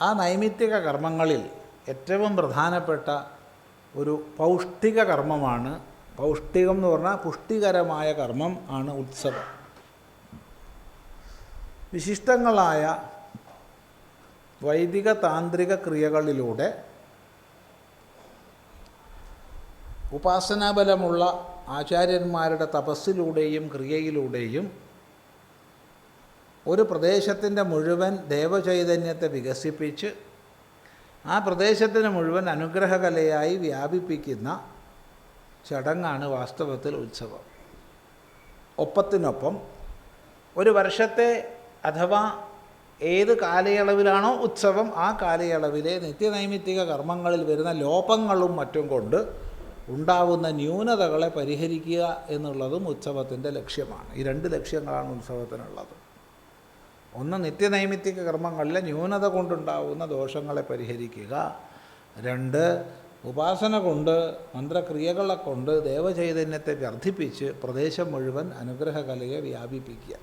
ആ നൈമിത്തിക കർമ്മങ്ങളിൽ ഏറ്റവും പ്രധാനപ്പെട്ട ഒരു പൗഷ്ടിക കർമ്മമാണ്. പൗഷ്ടികം എന്ന് പറഞ്ഞാൽ പുഷ്ടികരമായ കർമ്മം ആണ് ഉത്സവം. വിശിഷ്ടങ്ങളായ വൈദിക താന്ത്രിക ക്രിയകളിലൂടെ ഉപാസനാബലമുള്ള ആചാര്യന്മാരുടെ തപസ്സിലൂടെയും ക്രിയയിലൂടെയും ഒരു പ്രദേശത്തിന്റെ മുഴുവൻ ദേവചൈതന്യത്തെ വികസിപ്പിച്ച് ആ പ്രദേശത്തിന് മുഴുവൻ അനുഗ്രഹകലയായി വ്യാപിപ്പിക്കുന്ന ചടങ്ങാണ് വാസ്തവത്തിൽ ഉത്സവം. ഒപ്പത്തിനൊപ്പം ഒരു വർഷത്തെ അഥവാ ഏത് കാലയളവിലാണോ ഉത്സവം ആ കാലയളവിലെ നിത്യനൈമിത്തിക കർമ്മങ്ങളിൽ വരുന്ന ലോപങ്ങളും മറ്റും കൊണ്ട് ഉണ്ടാവുന്ന ന്യൂനതകളെ പരിഹരിക്കുക എന്നുള്ളതും ഉത്സവത്തിന്റെ ലക്ഷ്യമാണ്. ഈ രണ്ട് ലക്ഷ്യങ്ങളാണ് ഉത്സവത്തിനുള്ളത്. ഒന്ന് നിത്യനൈമിത്തിക കർമ്മങ്ങളിലെ ന്യൂനത കൊണ്ടുണ്ടാവുന്ന ദോഷങ്ങളെ പരിഹരിക്കുക. രണ്ട് ഉപാസന കൊണ്ട് മന്ത്രക്രിയകളെ കൊണ്ട് ദേവചൈതന്യത്തെ വർദ്ധിപ്പിച്ച് പ്രദേശം മുഴുവൻ അനുഗ്രഹകലയെ വ്യാപിപ്പിക്കുക.